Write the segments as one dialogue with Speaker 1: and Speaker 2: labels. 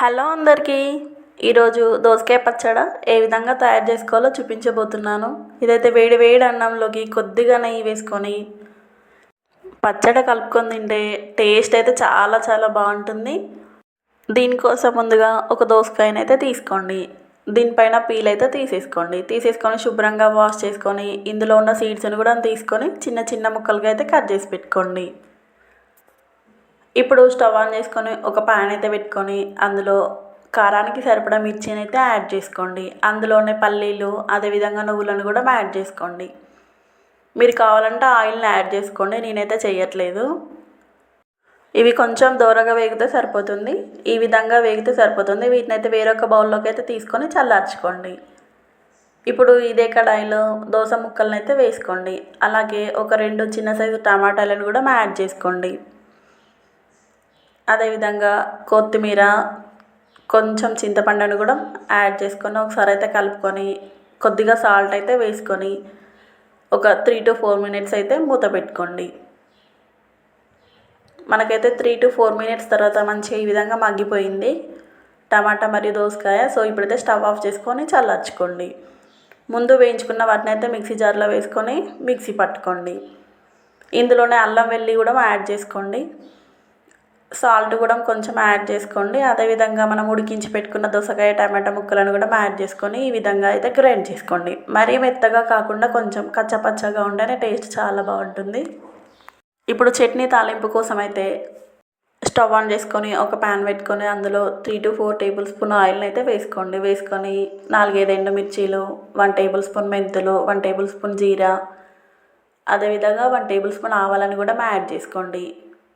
Speaker 1: Hello అందరికీ. ఈరోజు దోసకాయ పచ్చడ ఏ విధంగా తయారు చేసుకోవాలో చూపించబోతున్నాను. ఇదైతే వేడి వేడి అన్నంలోకి కొద్దిగా నెయ్యి వేసుకొని పచ్చడి కలుపుకొని తింటే టేస్ట్ అయితే చాలా చాలా బాగుంటుంది. దీనికోసం ముందుగా ఒక దోసకాయని అయితే తీసుకోండి. దీనిపైన పీల్ అయితే తీసేసుకోండి. తీసేసుకొని శుభ్రంగా వాష్ చేసుకొని ఇందులో ఉన్న సీడ్స్ని కూడా తీసుకొని చిన్న చిన్న ముక్కలుగా అయితే కట్ చేసి పెట్టుకోండి. ఇప్పుడు స్టవ్ ఆన్ చేసుకొని ఒక ప్యాన్ అయితే పెట్టుకొని అందులో కారానికి సరిపడా మిర్చిని అయితే యాడ్ చేసుకోండి. అందులోనే పల్లీలు అదేవిధంగా నువ్వులను కూడా యాడ్ చేసుకోండి. మీరు కావాలంటే ఆయిల్ని యాడ్ చేసుకోండి. నేనైతే చేయట్లేదు. ఇవి కొంచెం దూరగా వేగితే సరిపోతుంది. ఈ విధంగా వేగితే సరిపోతుంది. వీటిని అయితే వేరొక బౌల్లోకి అయితే తీసుకొని చల్లార్చుకోండి. ఇప్పుడు ఇదే కడాయిలో దోస ముక్కలను అయితే వేసుకోండి. అలాగే ఒక రెండు చిన్న సైజు టమాటాలను కూడా యాడ్ చేసుకోండి. అదేవిధంగా కొత్తిమీర కొంచెం చింతపండును కూడా యాడ్ చేసుకొని ఒకసారి అయితే కలుపుకొని కొద్దిగా సాల్ట్ అయితే వేసుకొని ఒక త్రీ టు ఫోర్ మినిట్స్ అయితే మూత పెట్టుకోండి. మనకైతే త్రీ టు ఫోర్ మినిట్స్ తర్వాత మంచిగా ఈ విధంగా మగ్గిపోయింది. టమాటా మరియు దోసకాయ సో ఇప్పుడైతే స్టవ్ ఆఫ్ చేసుకొని చల్లార్చుకోండి. ముందు వేయించుకున్న వాటిని అయితే మిక్సీ జార్లో వేసుకొని మిక్సీ పట్టుకోండి. ఇందులోనే అల్లం వెల్లి కూడా యాడ్ చేసుకోండి. సాల్ట్ కూడా కొంచెం యాడ్ చేసుకోండి. అదేవిధంగా మనం ఉడికించి పెట్టుకున్న దోసకాయ టమాటా ముక్కలను కూడా యాడ్ చేసుకొని ఈ విధంగా అయితే గ్రైండ్ చేసుకోండి. మరీ మెత్తగా కాకుండా కొంచెం కచ్చపచ్చగా ఉండనే టేస్ట్ చాలా బాగుంటుంది. ఇప్పుడు చట్నీ తాలింపు కోసం అయితే స్టవ్ ఆన్ చేసుకొని ఒక ప్యాన్ పెట్టుకొని అందులో three two four tablespoon ఆయిల్ని అయితే వేసుకోండి. వేసుకొని నాలుగైదు ఎండుమిర్చీలు వన్ టేబుల్ స్పూన్ మెంతులు వన్ టేబుల్ స్పూన్ జీరా అదేవిధంగా వన్ టేబుల్ స్పూన్ ఆవాలని కూడా యాడ్ చేసుకోండి.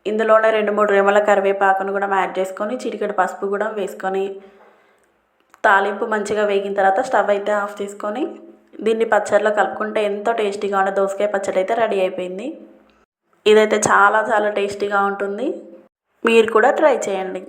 Speaker 1: ఇందులోనే రెండు మూడు రెమల కరివేపాకును కూడా యాడ్ చేసుకొని చిటికెడు పసుపు కూడా వేసుకొని తాలింపు మంచిగా వేగిన తర్వాత స్టవ్ అయితే ఆఫ్ చేసుకొని దీన్ని పచ్చడిలో కలుపుకుంటే ఎంతో టేస్టీగా ఉండే దోసకాయ పచ్చడి అయితే రెడీ అయిపోయింది. ఇదైతే చాలా చాలా టేస్టీగా ఉంటుంది. మీరు కూడా ట్రై చేయండి.